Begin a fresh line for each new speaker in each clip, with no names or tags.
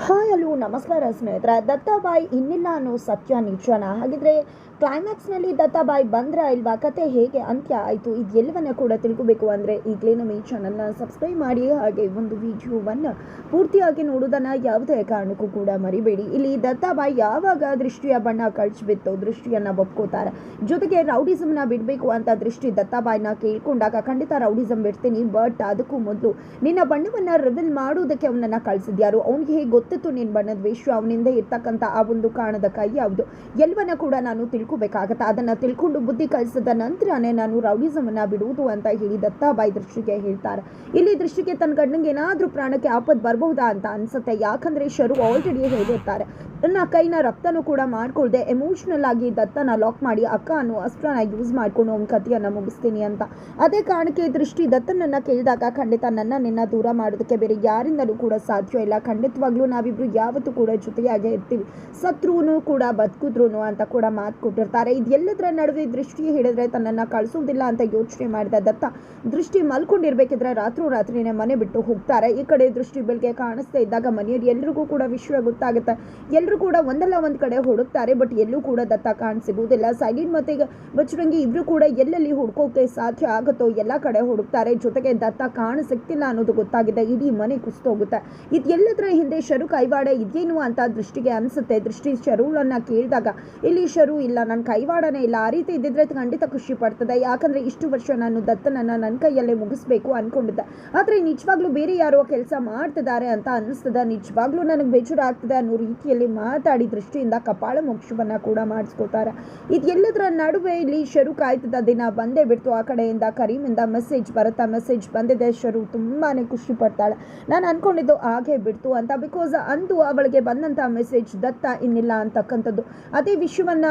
Hi, hello, ನಮಸ್ಕಾರ ಸ್ನೇಹಿತರ. ದತ್ತಾಬಾಯಿ ಇನ್ನಿಲ್ಲ ಅನ್ನೋ ಸತ್ಯ ನಿಜನ? ಹಾಗಿದ್ರೆ ಕ್ಲೈಮ್ಯಾಕ್ಸ್ನಲ್ಲಿ ದತ್ತಾಬಾಯಿ ಬಂದ್ರ ಇಲ್ವಾ? ಕತೆ ಹೇಗೆ ಅಂತ್ಯ ಆಯಿತು? ಇದು ಎಲ್ಲವನ್ನ ಕೂಡ ತಿಳ್ಕೋಬೇಕು ಅಂದರೆ ಈಗಲೇ ನಮ್ಮ ಈ ಚಾನಲ್ನ ಸಬ್ಸ್ಕ್ರೈಬ್ ಮಾಡಿ, ಹಾಗೆ ಒಂದು ವಿಡಿಯೋವನ್ನು ಪೂರ್ತಿಯಾಗಿ ನೋಡೋದನ್ನು ಯಾವುದೇ ಕಾರಣಕ್ಕೂ ಕೂಡ ಮರಿಬೇಡಿ. ಇಲ್ಲಿ ದತ್ತಾಬಾಯಿ ಯಾವಾಗ ದೃಷ್ಟಿಯ ಬಣ್ಣ ಕಳ್ಚಿಬಿತ್ತು ದೃಷ್ಟಿಯನ್ನು ಒಪ್ಕೋತಾರೆ. ಜೊತೆಗೆ ರೌಡಿಸಮ್ನ ಬಿಡಬೇಕು ಅಂತ ದೃಷ್ಟಿ ದತ್ತಾಬಾಯಿನ ಕೇಳ್ಕೊಂಡಾಗ ಖಂಡಿತ ರೌಡಿಸಮ್ ಬಿಡ್ತೀನಿ ಬಟ್ ಅದಕ್ಕೂ ಮೊದಲು ನಿನ್ನ ಬಣ್ಣವನ್ನು ರಿವಿಲ್ ಮಾಡೋದಕ್ಕೆ ಅವನನ್ನು ಕಳಿಸಿದ್ಯಾರು? ಅವನಿಗೆ ಹೇಗೆ ಗೊತ್ತಿತ್ತು ನಿನ್ನ ಬಣ್ಣದ ವಿಶ್ವ ಅವನಿಂದ ಇರ್ತಕ್ಕಂಥ ಆ ಒಂದು ಕಾಣದ ಕೈ ಯಾವುದು? ಎಲ್ಲವನ್ನ ಕೂಡ ನಾನು ತಿಳ್ಕೊಬೇಕಾಗತ್ತೆ. ಅದನ್ನ ತಿಳ್ಕೊಂಡು ಬುದ್ಧಿ ಕಲಿಸಿದ ನಂತರನೇ ನಾನು ರೌಡಿಸಮನ್ನ ಬಿಡುವುದು ಅಂತ ಹೇಳಿ ದತ್ತಾಬಾಯಿ ದೃಷ್ಟಿಗೆ ಹೇಳ್ತಾರೆ. ಇಲ್ಲಿ ದೃಷ್ಟಿಗೆ ತನ್ನ ಗಂಡನಿಗೆ ಏನಾದರೂ ಪ್ರಾಣಕ್ಕೆ ಆಪತ್ತು ಬರಬಹುದಾ ಅಂತ ಅನ್ಸುತ್ತೆ. ಯಾಕಂದ್ರೆ ಶರು ಆಲ್ರೆಡಿ ಹೇಳಿರ್ತಾರೆ. ನನ್ನ ಕೈನ ರಕ್ತನೂ ಕೂಡ ಮಾಡ್ಕೊಳ್ದೆ ಎಮೋಷನಲ್ ಆಗಿ ದತ್ತನ ಲಾಕ್ ಮಾಡಿ ಅಕ್ಕ ಅನ್ನೋ ಅಸ್ತ್ರನ ಯೂಸ್ ಮಾಡ್ಕೊಂಡು ಅವ್ನ ಕಥೆಯನ್ನ ಮುಗಿಸ್ತೀನಿ ಅಂತ. ಅದೇ ಕಾರಣಕ್ಕೆ ದೃಷ್ಟಿ ದತ್ತನನ್ನ ಕೇಳಿದಾಗ ಖಂಡಿತ ನನ್ನ ನಿನ್ನ ದೂರ ಮಾಡೋದಕ್ಕೆ ಬೇರೆ ಯಾರಿಂದಲೂ ಕೂಡ ಸಾಧ್ಯ ಇಲ್ಲ. ಖಂಡಿತವಾಗ್ಲೂ ನಾವಿಬ್ರು ಯಾವತ್ತೂ ಕೂಡ ಜೊತೆಯಾಗೆ ಇರ್ತೀವಿ. ಸತ್ರುನು ಕೂಡ ಬದುಕಿದ್ರು ಅಂತ ಕೂಡ ಮಾತು ಕೊಟ್ಟಿರ್ತಾರೆ. ಇದೆಲ್ಲದರ ನಡುವೆ ದೃಷ್ಟಿ ಹೇಳಿದ್ರೆ ತನ್ನನ್ನ ಕಳಿಸೋದಿಲ್ಲ ಅಂತ ಯೋಚನೆ ಮಾಡಿದ ದತ್ತ ದೃಷ್ಟಿ ಮಲ್ಕೊಂಡಿರ್ಬೇಕಿದ್ರೆ ರಾತ್ರೋ ರಾತ್ರಿನೇ ಮನೆ ಬಿಟ್ಟು ಹೋಗ್ತಾರೆ. ಈ ಕಡೆ ದೃಷ್ಟಿ ಬೆಳಗ್ಗೆ ಕಾಣಿಸ್ತಾ ಇದ್ದಾಗ ಮನೆಯಲ್ಲಿ ಎಲ್ರಿಗೂ ಕೂಡ ವಿಷಯ ಗೊತ್ತಾಗುತ್ತೆ. ಎಲ್ಲರೂ ಕೂಡ ಒಂದಲ್ಲ ಒಂದ್ ಕಡೆ ಹುಡುಕ್ತಾರೆ, ಬಟ್ ಎಲ್ಲೂ ಕೂಡ ದತ್ತ ಕಾಣ್ ಸಿಗುವುದಿಲ್ಲ ಮತ್ತೆ ಬಚ್ಚರಂಗಿ ಇಬ್ರು ಕೂಡ ಎಲ್ಲೆಲ್ಲಿ ಹುಡ್ಕೋಕೆ ಸಾಧ್ಯ ಆಗುತ್ತೋ ಎಲ್ಲ ಕಡೆ ಹುಡುಕ್ತಾರೆ. ಜೊತೆಗೆ ದತ್ತ ಕಾಣ ಸಿಗ್ತಿಲ್ಲ ಅನ್ನೋದು ಗೊತ್ತಾಗಿದೆ. ಇಡೀ ಮನೆ ಕುಸ್ತೋಗುತ್ತೆ ಇದೆಲ್ಲದರ ಹಿಂದೆ ಕೈವಾಡ ಇದೇನು ಅಂತ ದೃಷ್ಟಿಗೆ ಅನಿಸುತ್ತೆ. ದೃಷ್ಟಿ ಶರುಳನ್ನ ಕೇಳಿದಾಗ, ಇಲ್ಲಿ ಶರು ಇಲ್ಲ ನನ್ನ ಕೈವಾಡನೇ ಇಲ್ಲ, ಆ ರೀತಿ ಇದ್ದಿದ್ರೆ ಖಂಡಿತ ಖುಷಿ ಪಡ್ತದೆ. ಯಾಕಂದರೆ ಇಷ್ಟು ವರ್ಷ ನಾನು ದತ್ತನನ್ನ ನನ್ನ ಕೈಯಲ್ಲೇ ಮುಗಿಸ್ಬೇಕು ಅಂದ್ಕೊಂಡಿದ್ದೆ ಆದರೆ ನಿಜವಾಗ್ಲೂ ಬೇರೆ ಯಾರೋ ಕೆಲಸ ಮಾಡ್ತಿದ್ದಾರೆ ಅಂತ ಅನ್ನಿಸ್ತದೆ ನಿಜವಾಗ್ಲೂ ನನಗೆ ಬೇಜಾರ ಆಗ್ತದೆ ಅನ್ನೋ ರೀತಿಯಲ್ಲಿ ಮಾತಾಡಿ ದೃಷ್ಟಿಯಿಂದ ಕಪಾಳ ಮೋಕ್ಷವನ್ನು ಕೂಡ ಮಾಡಿಸ್ಕೊತಾರೆ ಇದೆಲ್ಲದರ ನಡುವೆ ಇಲ್ಲಿ ಶರು ಕಾಯ್ತದ ದಿನ ಬಂದೇ ಬಿಡ್ತು. ಆ ಕಡೆಯಿಂದ ಕರೀಮಿಂದ ಮೆಸೇಜ್ ಬರುತ್ತಾ ಮೆಸೇಜ್ ಬಂದಿದೆ. ಶರು ತುಂಬಾ ಖುಷಿ ಪಡ್ತಾಳೆ. ನಾನು ಅನ್ಕೊಂಡಿದ್ದು ಹಾಗೆ ಬಿಡ್ತು ಅಂತ ಬಿಕಾಸ್ ಅಂದು ಅವಳಿಗೆ ಬಂದಂಥ ಮೆಸೇಜ್ ದತ್ತ ಇನ್ನಿಲ್ಲ ಅಂತಕ್ಕಂಥದ್ದು. ಅದೇ ವಿಷಯವನ್ನ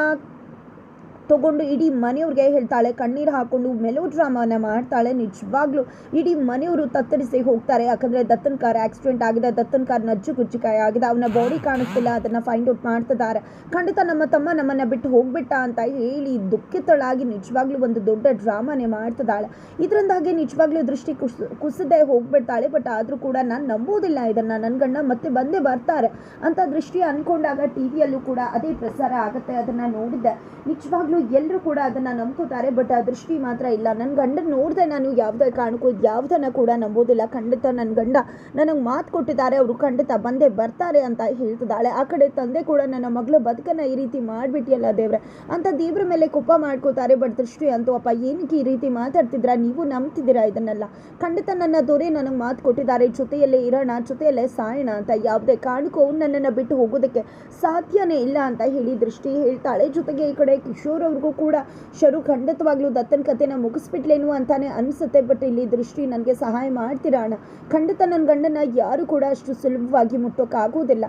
ತಗೊಂಡು ಇಡೀ ಮನೆಯವ್ರಿಗೆ ಹೇಳ್ತಾಳೆ, ಕಣ್ಣೀರು ಹಾಕೊಂಡು ಮೆಲೋ ಡ್ರಾಮಾನ ಮಾಡ್ತಾಳೆ ನಿಜವಾಗ್ಲೂ. ಇಡೀ ಮನೆಯವರು ತತ್ತರಿಸಿ ಹೋಗ್ತಾರೆ. ಯಾಕಂದ್ರೆ ದತ್ತನ್ ಕಾರ್ ಆಕ್ಸಿಡೆಂಟ್ ಆಗಿದೆ, ದತ್ತನ್ ಕಾರ್ ನಜ್ಜು ಗುಜ್ಜಿಕಾಯಿ ಆಗಿದೆ, ಅವನ ಬಾಡಿ ಕಾಣಿಸ್ತಿಲ್ಲ, ಅದನ್ನ ಫೈಂಡ್ ಔಟ್ ಮಾಡ್ತಿದ್ದಾರೆ. ಖಂಡಿತ ನಮ್ಮ ತಮ್ಮ ನಮ್ಮನ್ನ ಬಿಟ್ಟು ಹೋಗ್ಬಿಟ್ಟ ಅಂತ ಹೇಳಿ ದುಃಖಿತಳಾಗಿ ನಿಜವಾಗ್ಲೂ ಒಂದು ದೊಡ್ಡ ಡ್ರಾಮಾನೇ ಮಾಡ್ತಿದ್ದಾಳೆ. ಇದರಿಂದಾಗಿ ನಿಜವಾಗ್ಲೂ ದೃಷ್ಟಿ ಕುಸ್, ಕುಸದೆ ಹೋಗ್ಬಿಡ್ತಾಳೆ ಬಟ್ ಆದರೂ ಕೂಡ ನಾನು ನಂಬೋದಿಲ್ಲ ಇದನ್ನ. ನನ್ನ ಗಂಡ ಮತ್ತೆ ಬಂದೇ ಬರ್ತಾರೆ ಅಂತ ದೃಷ್ಟಿ ಅನ್ಕೊಂಡಾಗ ಟಿವಿಯಲ್ಲೂ ಕೂಡ ಅದೇ ಪ್ರಸಾರ ಆಗುತ್ತೆ. ಅದನ್ನ ನೋಡಿದ್ದೆ. ನಿಜವಾಗ್ಲೂ ಎಲ್ಲರೂ ಕೂಡ ಅದನ್ನ ನಂಬ್ಕೋತಾರೆ ಬಟ್ ಆ ದೃಷ್ಟಿ ಮಾತ್ರ ಇಲ್ಲ. ನನ್ನ ಗಂಡನ ನೋಡಿದೆ ನಾನು ಯಾವುದೇ ಕಾರಣಕ್ಕೂ ಯಾವುದನ್ನ ಕೂಡ ನಂಬೋದಿಲ್ಲ. ಖಂಡಿತ ನನ್ನ ಗಂಡ ನನಗೆ ಮಾತು ಕೊಟ್ಟಿದ್ದಾರೆ, ಅವರು ಖಂಡಿತ ಬಂದೇ ಬರ್ತಾರೆ ಅಂತ ಹೇಳ್ತಿದ್ದಾಳೆ. ಆ ಕಡೆ ತಂದೆ ಕೂಡ ನನ್ನ ಮಗಳ ಬದುಕನ್ನ ಈ ರೀತಿ ಮಾಡಿಬಿಟ್ಟಿಯಲ್ಲ ದೇವ್ರೆ. ಅಂತ ದೇವ್ರ ಮೇಲೆ ಕೋಪ ಮಾಡ್ಕೋತಾರೆ ಬಟ್ ದೃಷ್ಟಿ ಅಂತೂ, ಅಪ್ಪ, ಏನಕ್ಕೆ ಈ ರೀತಿ ಮಾತಾಡ್ತಿದ್ರ ನೀವು ನಂಬ್ತಿದ್ದೀರಾ ಇದನ್ನೆಲ್ಲ? ಖಂಡಿತ ನನ್ನ ದೊರೆ ನನಗೆ ಮಾತು ಕೊಟ್ಟಿದ್ದಾರೆ, ಜೊತೆಯಲ್ಲೇ ಇರೋಣ, ಜೊತೆಯಲ್ಲೇ ಸಾಯೋಣ ಅಂತ. ಯಾವುದೇ ಕಾರಣಕ್ಕೂ ನನ್ನನ್ನು ಬಿಟ್ಟು ಹೋಗೋದಕ್ಕೆ ಸಾಧ್ಯನೇ ಇಲ್ಲ ಅಂತ ಹೇಳಿ ದೃಷ್ಟಿ ಹೇಳ್ತಾಳೆ. ಜೊತೆಗೆ ಈ ಕಡೆ ಕಿಶೋರ್ ಅವ್ರಿಗೂ ಕೂಡ ಶರು ಖಂಡಿತವಾಗ್ಲೂ ದತ್ತನ ಕಥೆನ ಮುಗಿಸ್ಬಿಟ್ಲೇನು ಅಂತಾನೆ ಅನ್ಸುತ್ತೆ. ಬಟ್ ಇಲ್ಲಿ ದೃಷ್ಟಿ ನನಗೆ ಸಹಾಯ ಮಾಡ್ತೀರಾ ಅಣ್ಣ? ಖಂಡಿತ ನನ್ನ ಗಂಡನ ಯಾರು ಕೂಡ ಅಷ್ಟು ಸುಲಭವಾಗಿ ಮುಟ್ಟೋಕ್ಕಾಗೋದಿಲ್ಲ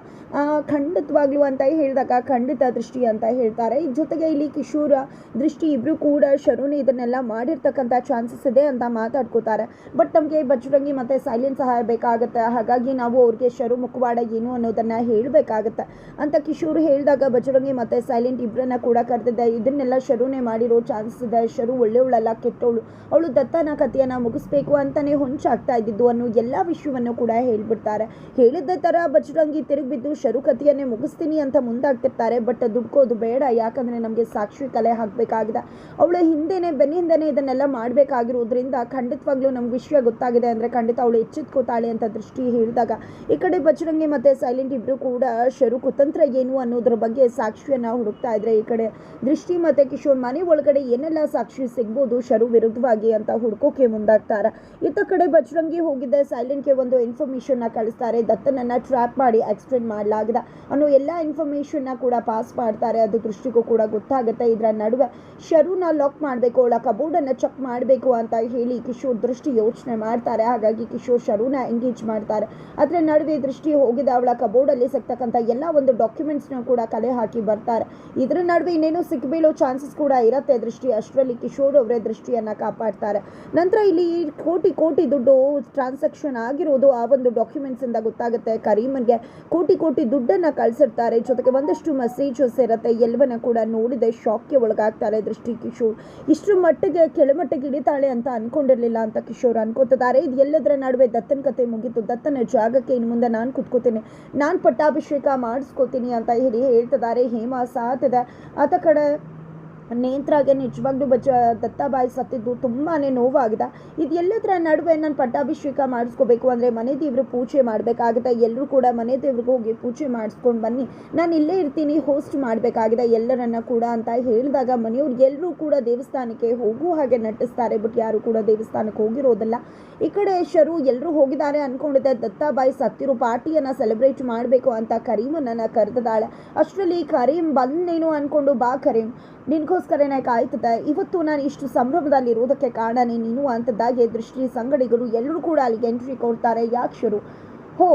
ಖಂಡಿತವಾಗ್ಲೂ ಅಂತ ಹೇಳಿದಾಗ ಖಂಡಿತ ದೃಷ್ಟಿ ಅಂತ ಹೇಳ್ತಾರೆ. ಜೊತೆಗೆ ಇಲ್ಲಿ ಕಿಶೋರ, ದೃಷ್ಟಿ ಇಬ್ರು ಕೂಡ ಶರುನಿ ಇದನ್ನೆಲ್ಲ ಮಾಡಿರ್ತಕ್ಕಂಥ ಚಾನ್ಸಸ್ ಇದೆ ಅಂತ ಮಾತಾಡ್ಕೋತಾರೆ. ಬಟ್ ನಮಗೆ ಬಜರಂಗಿ ಮತ್ತೆ ಸೈಲೆಂಟ್ ಸಹಾಯ ಬೇಕಾಗುತ್ತೆ. ಹಾಗಾಗಿ ನಾವು ಅವ್ರಿಗೆ ಶರು ಮುಖವಾಡ ಏನು ಅನ್ನೋದನ್ನ ಹೇಳಬೇಕಾಗತ್ತೆ. ಅಂತ ಕಿಶೋರ್ ಹೇಳಿದಾಗ ಬಜರಂಗಿ ಮತ್ತೆ ಸೈಲೆಂಟ್ ಇಬ್ಬರನ್ನ ಕೂಡ ಕರೆದಿದ್ದೆ ಇದನ್ನೆಲ್ಲ ಶರುನೇ ಮಾಡಿರೋ ಚಾನ್ಸ್ ಇದೆ. ಶರು ಒಳ್ಳೆಯವಳಲ್ಲ, ಕೆಟ್ಟವಳು. ಅವಳು ದತ್ತನ ಕಥೆಯನ್ನ ಮುಗಿಸ್ಬೇಕು ಅಂತಲೇ ಹೊಂಚಾಗ್ತಾ ಇದ್ದಿದ್ದು ಅನ್ನೋ ಎಲ್ಲ ವಿಷಯವನ್ನು ಕೂಡ ಹೇಳ್ಬಿಡ್ತಾರೆ. ಹೇಳಿದ್ದ ಥರ ಬಜರಂಗಿ ತಿರುಗಿಬಿದ್ದು ಶರು ಕಥೆಯನ್ನೇ ಮುಗಿಸ್ತೀನಿ ಅಂತ ಮುಂದಾಗ್ತಿರ್ತಾರೆ. ಬಟ್ ದುಡ್ಕೋದು ಬೇಡ, ಯಾಕಂದ್ರೆ ನಮಗೆ ಸಾಕ್ಷಿ ಕಲೆ ಹಾಕಬೇಕಾಗಿದೆ. ಅವಳ ಹಿಂದೆನೆ, ಬೆನ್ನಿಂದನೇ ಇದನ್ನೆಲ್ಲ ಮಾಡಬೇಕಾಗಿರೋದ್ರಿಂದ ಖಂಡಿತವಾಗ್ಲೂ ನಮ್ಗೆ ವಿಷಯ ಗೊತ್ತಾಗಿದೆ ಅಂದರೆ ಖಂಡಿತ ಅವಳು ಎಚ್ಚೆತ್ಕೋತಾಳೆ ಅಂತ ದೃಷ್ಟಿ ಹೇಳಿದಾಗ. ಈ ಕಡೆ ಬಜರಂಗಿ ಮತ್ತೆ ಸೈಲೆಂಟ್ ಇಬ್ಬರು ಕೂಡ, ಶರು, ಕುತಂತ್ರ ಏನು? ಅನ್ನೋದ್ರ ಬಗ್ಗೆ ಸಾಕ್ಷಿಯನ್ನ ಹುಡುಕ್ತಾ ಇದ್ರೆ ಈ ಕಡೆ ದೃಷ್ಟಿ ಕಿಶೋರ್ ಮನೆ ಒಳಗಡೆ ಏನೆಲ್ಲ ಸಾಕ್ಷಿ ಸಿಗ್ಬೋದು? ಶರು ವಿರುದ್ಧವಾಗಿ ಅಂತ ಹುಡ್ಕೋಕೆ ಮುಂದಾಗ್ತಾರೆ. ಇತ್ತ ಕಡೆ ಬಜರಂಗಿ ಹೋಗಿದ್ದೆ ಸೈಲೆಂಟ್ಗೆ ಒಂದು ಇನ್ಫಾರ್ಮೇಶನ್ನ ಕಳಿಸ್ತಾರೆ. ದತ್ತನನ್ನ ಟ್ರ್ಯಾಪ್ ಮಾಡಿ ಆಕ್ಸಿಡೆಂಟ್ ಮಾಡಲಾಗಿದೆ. ಅನ್ನೋ ಎಲ್ಲ ಇನ್ಫಾರ್ಮೇಶನ್ನ ಕೂಡ ಪಾಸ್ ಮಾಡ್ತಾರೆ. ಅದು ದೃಷ್ಟಿಗೂ ಕೂಡ ಗೊತ್ತಾಗುತ್ತೆ. ಇದರ ನಡುವೆ ಶರುನ ಲಾಕ್ ಮಾಡಬೇಕು. ಅವಳ ಕಬೋರ್ಡನ್ನು ಚೆಕ್ ಮಾಡಬೇಕು ಅಂತ ಹೇಳಿ ಕಿಶೋರ್ ದೃಷ್ಟಿ ಯೋಚನೆ ಮಾಡ್ತಾರೆ. ಹಾಗಾಗಿ ಕಿಶೋರ್ ಶರುನ ಎಂಗೇಜ್ ಮಾಡ್ತಾರೆ. ಅದರ ನಡುವೆ ದೃಷ್ಟಿ ಹೋಗಿದ. ಅವಳ ಕಬೋರ್ಡಲ್ಲಿ ಸಿಗ್ತಕ್ಕಂಥ ಎಲ್ಲ ಒಂದು ಡಾಕ್ಯುಮೆಂಟ್ಸ್ನ ಕೂಡ ಕಲೆ ಹಾಕಿ ಬರ್ತಾರೆ. ಇದರ ನಡುವೆ ಇನ್ನೇನು ಸಿಕ್ಬೀಳೋ ಚಾನ್ಸಸ್ ಕೂಡ ಇರುತ್ತೆ. ದೃಷ್ಟಿ ಅಷ್ಟರಲ್ಲಿ ಕಿಶೋರ್ ಅವರೇ ದೃಷ್ಟಿಯನ್ನು ಕಾಪಾಡ್ತಾರೆ. ನಂತರ ಇಲ್ಲಿ ಕೋಟಿ ಕೋಟಿ ದುಡ್ಡು ಟ್ರಾನ್ಸಾಕ್ಷನ್ ಆಗಿರೋದು ಆ ಒಂದು ಡಾಕ್ಯುಮೆಂಟ್ಸಿಂದ ಗೊತ್ತಾಗುತ್ತೆ. ಕರೀಮನ್ಗೆ ಕೋಟಿ ಕೋಟಿ ದುಡ್ಡನ್ನು ಕಳಿಸಿರ್ತಾರೆ. ಜೊತೆಗೆ ಒಂದಷ್ಟು ಮೆಸೇಜಸ್ ಇರುತ್ತೆ. ಎಲ್ಲವನ್ನ ಕೂಡ ನೋಡಿದೆ. ಶಾಕ್ಗೆ ಒಳಗಾಗ್ತಾರೆ ದೃಷ್ಟಿ ಕಿಶೋರ್. ಇಷ್ಟರ ಮಟ್ಟಿಗೆ ಕೆಳಮಟ್ಟಿಗೆ ಇಳಿತಾಳೆ ಅಂತ ಅನ್ಕೊಂಡಿರ್ಲಿಲ್ಲ ಅಂತ ಕಿಶೋರ್ ಅನ್ಕೋತಿದ್ದಾರೆ. ಇದು ಎಲ್ಲದರ ನಡುವೆ ದತ್ತನ ಕತೆ ಮುಗೀತು. ದತ್ತನ ಜಾಗಕ್ಕೆ ಇನ್ನು ಮುಂದೆ ನಾನು ಕೂತ್ಕೋತೀನಿ. ನಾನು ಪಟ್ಟಾಭಿಷೇಕ ಮಾಡಿಸ್ಕೋತೀನಿ ಅಂತ ಹೇಳಿ ಹೇಳ್ತಿದ್ದಾರೆ. ಹೇಮಾ ಸಾಥಿದೆ ಆತ ಕಡೆ ನೇತ್ರಾಗೆ ನಿಜವಾಗ್ಲೂ ಬಚ್ಚ ದತ್ತಾಬಾಯಿ ಸತ್ತಿದ್ದು ತುಂಬಾ ನೋವಾಗಿದೆ. ಇದು ಎಲ್ಲದರ ನಡುವೆ ನಾನು ಪಟ್ಟಾಭಿಷೇಕ ಮಾಡಿಸ್ಕೋಬೇಕು ಅಂದರೆ ಮನೆ ದೇವರು ಪೂಜೆ ಮಾಡಬೇಕಾಗುತ್ತೆ. ಎಲ್ಲರೂ ಕೂಡ ಮನೆ ದೇವ್ರಿಗೆ ಹೋಗಿ ಪೂಜೆ ಮಾಡಿಸ್ಕೊಂಡು ಬನ್ನಿ. ನಾನು ಇಲ್ಲೇ ಇರ್ತೀನಿ, ಹೋಸ್ಟ್ ಮಾಡಬೇಕಾಗಿದೆ ಎಲ್ಲರನ್ನ ಕೂಡ ಅಂತ ಹೇಳಿದಾಗ ಮನೆಯವ್ರು ಎಲ್ಲರೂ ಕೂಡ ದೇವಸ್ಥಾನಕ್ಕೆ ಹೋಗು ಹಾಗೆ ನಟಿಸ್ತಾರೆ. ಬಟ್ ಯಾರು ಕೂಡ ದೇವಸ್ಥಾನಕ್ಕೆ ಹೋಗಿರೋದಿಲ್ಲ. ಈ ಕಡೆ ಶರು ಎಲ್ಲರೂ ಹೋಗಿದ್ದಾರೆ ಅಂದ್ಕೊಂಡಿದ್ದೆ ದತ್ತಾಬಾಯಿ ಸತ್ತಿರೋ ಪಾರ್ಟಿಯನ್ನು ಸೆಲೆಬ್ರೇಟ್ ಮಾಡಬೇಕು ಅಂತ ಕರೀಮನನ್ನು ಕರೆದಿದ್ದಾಳೆ. ಅಷ್ಟರಲ್ಲಿ ಕರೀಂ ಬಂದೇನು ಅಂದ್ಕೊಂಡು ಬಾ ಕರೀಮ್ ನಿನಗೋಸ್ಕರನೇ ಕಾಯ್ತಿದ್ದೆ ಇವತ್ತು ನಾನು ಇಷ್ಟು ಸಂಭ್ರಮದಲ್ಲಿ ಇರೋದಕ್ಕೆ ಕಾರಣನೇ ನೀನು ಅಂತದ್ದಾಗೆ ದೃಷ್ಟಿ ಸಂಗಡಿಗರು ಎಲ್ಲರೂ ಕೂಡ ಅಲ್ಲಿಗೆ ಎಂಟ್ರಿ ಕೊಡ್ತಾರೆ ಯಾಕ್ಷರು. ಹೋ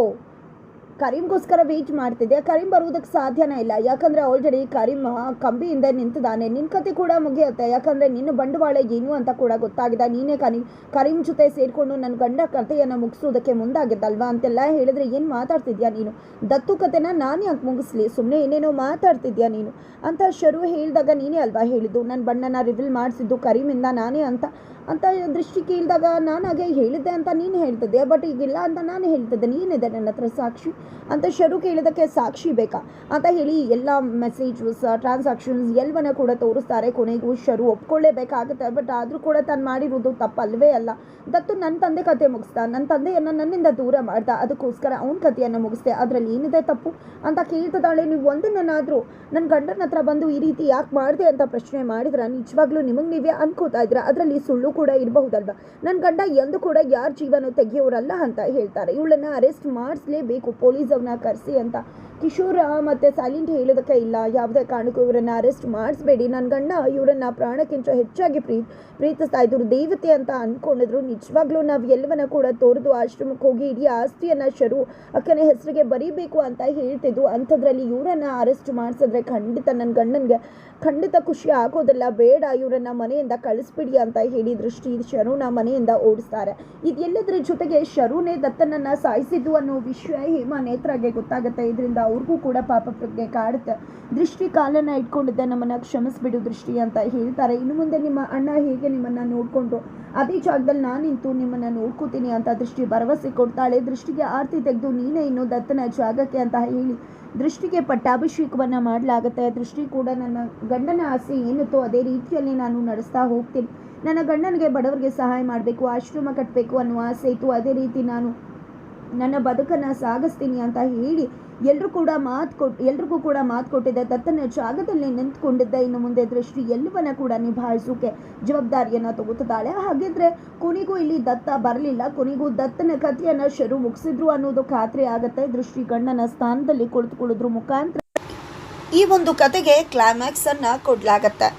ಕರೀಮ್ಗೋಸ್ಕರ ವೇಟ್ ಮಾಡ್ತಿದ್ದೆ. ಕರೀಂ ಬರುವುದಕ್ಕೆ ಸಾಧ್ಯನೇ ಇಲ್ಲ. ಯಾಕಂದರೆ ಆಲ್ರೆಡಿ ಕರೀಮ್ ಕಂಬಿಯಿಂದ ನಿಂತಿದ್ದಾನೆ. ನಿನ್ನ ಕತೆ ಕೂಡ ಮುಗಿಯುತ್ತೆ. ಯಾಕಂದರೆ ನಿನ್ನ ಬಂಡವಾಳ ಏನು ಅಂತ ಕೂಡ ಗೊತ್ತಾಗಿದೆ. ನೀನೇ ಕರೀಂ ಕರೀಂ ಜೊತೆ ಸೇರಿಕೊಂಡು ನನ್ನ ಗಂಡ ಕಥೆಯನ್ನು ಮುಗಿಸೋದಕ್ಕೆ ಮುಂದಾಗಿದ್ದಲ್ವಾ ಅಂತೆಲ್ಲ ಹೇಳಿದ್ರೆ ಏನು ಮಾತಾಡ್ತಿದ್ಯಾ ನೀನು? ದತ್ತು ಕತೆನ ನಾನು ಯಾಕೆ ಮುಗಿಸ್ಲಿ? ಸುಮ್ಮನೆ ಏನೇನೋ ಮಾತಾಡ್ತಿದ್ಯಾ ನೀನು? ಅಂತ ಶರು ಹೇಳಿದಾಗ ನೀನೇ ಅಲ್ವಾ ಹೇಳಿದ್ದು? ನನ್ನ ಬಣ್ಣನ ರಿವೀಲ್ ಮಾಡಿಸಿದ್ದು ಕರೀಮಿಂದ ನಾನೇ ಅಂತ ಅಂತ ದೃಷ್ಟಿ ಕೇಳಿದಾಗ ನಾನು ಹಾಗೆ ಹೇಳಿದ್ದೆ ಅಂತ ನೀನು ಹೇಳ್ತಿದ್ದೆ ಬಟ್ ಈಗಿಲ್ಲ ಅಂತ ನಾನು ಹೇಳ್ತಿದ್ದೆ. ನೀನಿದೆ ನನ್ನ ಹತ್ರ ಸಾಕ್ಷಿ ಅಂತ ಶರು ಕೇಳಿದಕ್ಕೆ ಸಾಕ್ಷಿ ಬೇಕಾ? ಅಂತ ಹೇಳಿ ಎಲ್ಲ ಮೆಸೇಜಸ್ ಟ್ರಾನ್ಸಾಕ್ಷನ್ಸ್ ಎಲ್ಲವನ್ನ ಕೂಡ ತೋರಿಸ್ತಾರೆ. ಕೊನೆಗೂ ಶರು ಒಪ್ಕೊಳ್ಳೇಬೇಕಾಗುತ್ತೆ ಬಟ್ ಆದರೂ ಕೂಡ ತಾನು ಮಾಡಿರೋದು ತಪ್ಪಲ್ವೇ ಅಲ್ಲ. ದತ್ತು ನನ್ನ ತಂದೆ ಕತೆ ಮುಗಿಸ್ದ ನನ್ನ ತಂದೆಯನ್ನು ನನ್ನಿಂದ ದೂರ ಮಾಡ್ತಾ, ಅದಕ್ಕೋಸ್ಕರ ಅವನ ಕಥೆಯನ್ನು ಮುಗಿಸ್ದೆ. ಅದರಲ್ಲಿ ಏನಿದೆ ತಪ್ಪು ಅಂತ ಕೇಳ್ತದಾಳೆ ನೀವು ಒಂದನ್ನಾದರೂ ನನ್ನ ಗಂಡನ ಹತ್ರ ಬಂದು ಈ ರೀತಿ ಯಾಕೆ ಮಾಡಿದೆ ಅಂತ ಪ್ರಶ್ನೆ ಮಾಡಿದ್ರೆ, ನಿಜವಾಗ್ಲೂ ನಿಮಗೆ ನೀವೇ ಅನ್ಕೋತಾ ಇದ್ರೆ ಅದರಲ್ಲಿ ಸುಳ್ಳು ಕೂಡ ಇರಬಹುದಲ್ವಾ? ನನ್ನ ಗಂಡ ಎಂದು ಕೂಡ ಯಾರ ಜೀವನ ತೆಗೆಯೋರಲ್ಲ ಅಂತ ಹೇಳ್ತಾರೆ. ಇವಳನ್ನ ಅರೆಸ್ಟ್ ಮಾಡಿಸ್ಲೇಬೇಕು, ಪೊಲೀಸ್ ಅವ್ರನ್ನ ಕರೆಸಿ ಅಂತ. ಕಿಶೋರ್ ಮತ್ತೆ ಸೈಲೆಂಟ್ ಹೇಳೋದಕ್ಕೆ ಇಲ್ಲ. ಯಾವುದೇ ಕಾರಣಕ್ಕೂ ಇವರನ್ನ ಅರೆಸ್ಟ್ ಮಾಡಿಸ್ಬೇಡಿ. ನನ್ನ ಗಂಡ ಇವರನ್ನ ಪ್ರಾಣಕ್ಕಿಂತ ಹೆಚ್ಚಾಗಿ ಪ್ರೀ, ಪ್ರೀತಿಸ್ತಾ ಇದ್ರು. ದೇವತೆ ಅಂತ ಅಂದ್ಕೊಂಡಿದ್ರು ನಿಜವಾಗ್ಲೂ ನಾವು ಎಲ್ಲವನ್ನ ಕೂಡ ತೋರಿದು ಆಶ್ರಮಕ್ಕೆ ಹೋಗಿ ಇಡೀ ಆಸ್ತಿಯನ್ನ ಶರು, ಅಕ್ಕನ ಹೆಸರಿಗೆ ಬರೀಬೇಕು ಅಂತ ಹೇಳ್ತಿದ್ರು. ಅಂಥದ್ರಲ್ಲಿ ಇವರನ್ನ ಅರೆಸ್ಟ್ ಮಾಡಿಸಿದ್ರೆ ಖಂಡಿತ ನನ್ನ ಗಂಡನಿಗೆ ಖಂಡಿತ ಖುಷಿ ಆಗೋದಿಲ್ಲ. ಬೇಡ ಇವರನ್ನ ಮನೆಯಿಂದ ಕಳಿಸ್ಬಿಡಿ ಅಂತ ಹೇಳಿ ದೃಷ್ಟಿ ಶರುಣ ಮನೆಯಿಂದ ಓಡಿಸ್ತಾರೆ. ಇದೆಲ್ಲದರ ಜೊತೆಗೆ ಶರುಣೇ ದತ್ತನನ್ನ ಸಾಯಿಸಿದ್ದು ಅನ್ನೋ ವಿಷಯ ಹೇಮ ನೇತ್ರಾಗೆ ಗೊತ್ತಾಗುತ್ತೆ. ಇದರಿಂದ ಅವ್ರಿಗೂ ಕೂಡ ಪಾಪ ಪ್ರಜ್ಞೆ ಕಾಡುತ್ತೆ. ದೃಷ್ಟಿ ಕಾಲನ್ನ ಇಟ್ಕೊಂಡಿದ್ದೆ, ನಮ್ಮನ್ನ ಕ್ಷಮಿಸ್ಬಿಡು ದೃಷ್ಟಿ ಅಂತ ಹೇಳ್ತಾರೆ. ಇನ್ನು ಮುಂದೆ ನಿಮ್ಮ ಅಣ್ಣ ಹೇಗೆ ನಿಮ್ಮನ್ನ ನೋಡ್ಕೊಂಡು ಅದೇ ಜಾಗದಲ್ಲಿ ನಾನು ನಿಂತು ನಿಮ್ಮನ್ನ ನೋಡ್ಕೋತೀನಿ ಅಂತ ದೃಷ್ಟಿ ಭರವಸೆ ಕೊಡ್ತಾಳೆ. ದೃಷ್ಟಿಗೆ ಆರ್ತಿ ತೆಗೆದು, ನೀನೇ ಇನ್ನು ದತ್ತನ ಜಾಗಕ್ಕೆ ಅಂತ ಹೇಳಿ ದೃಷ್ಟಿಗೆ ಪಟ್ಟಾಭಿಷೇಕವನ್ನು ಮಾಡಲಾಗುತ್ತೆ. ದೃಷ್ಟಿ ಕೂಡ ನನ್ನ ಗಂಡನ ಆಸೆ ಏನಿತ್ತೋ ಅದೇ ರೀತಿಯಲ್ಲಿ ನಾನು ನಡೆಸ್ತಾ ಹೋಗ್ತೀನಿ. ನನ್ನ ಗಂಡನಿಗೆ ಬಡವರಿಗೆ ಸಹಾಯ ಮಾಡಬೇಕು, ಆಶ್ರಮ ಕಟ್ಟಬೇಕು ಅನ್ನುವ ಆಸೆ ಇತ್ತು. ಅದೇ ರೀತಿ ನಾನು ನನ್ನ ಬದುಕನ್ನು ಸಾಗಿಸ್ತೀನಿ ಅಂತ ಹೇಳಿ ಎಲ್ಲರೂ ಕೂಡ ಮಾತು ಕೊಟ್ಟು ಎಲ್ರಿಗೂ ಕೂಡ ಮಾತು ಕೊಟ್ಟಿದ್ದೆ ದತ್ತನ ಜಾಗದಲ್ಲಿ ನಿಂತ್ಕೊಂಡಿದ್ದ. ಇನ್ನು ಮುಂದೆ ದೃಷ್ಟಿ ಎಲ್ಲವನ್ನ ಕೂಡ ನಿಭಾಯಿಸೋಕೆ ಜವಾಬ್ದಾರಿಯನ್ನು ತಗೋತಿದ್ದಾಳೆ. ಹಾಗಿದ್ರೆ ಕೊನೆಗೂ ಇಲ್ಲಿ ದತ್ತ ಬರಲಿಲ್ಲ. ಕೊನೆಗೂ ದತ್ತನ ಕಥೆಯನ್ನು ಶರು ಮುಗಿಸಿದ್ರು ಅನ್ನೋದು ಖಾತ್ರಿ ಆಗುತ್ತೆ. ದೃಷ್ಟಿ ಗಂಡನ ಸ್ಥಾನದಲ್ಲಿ ಕುಳಿತುಕೊಳ್ಳೋದ್ರ ಮುಖಾಂತರ ಈ ಒಂದು ಕತೆಗೆ ಕ್ಲೈಮ್ಯಾಕ್ಸ್ ಕೊಡಲಾಗತ್ತೆ ಕೊಡ್ಲಾಗತ್ತೆ.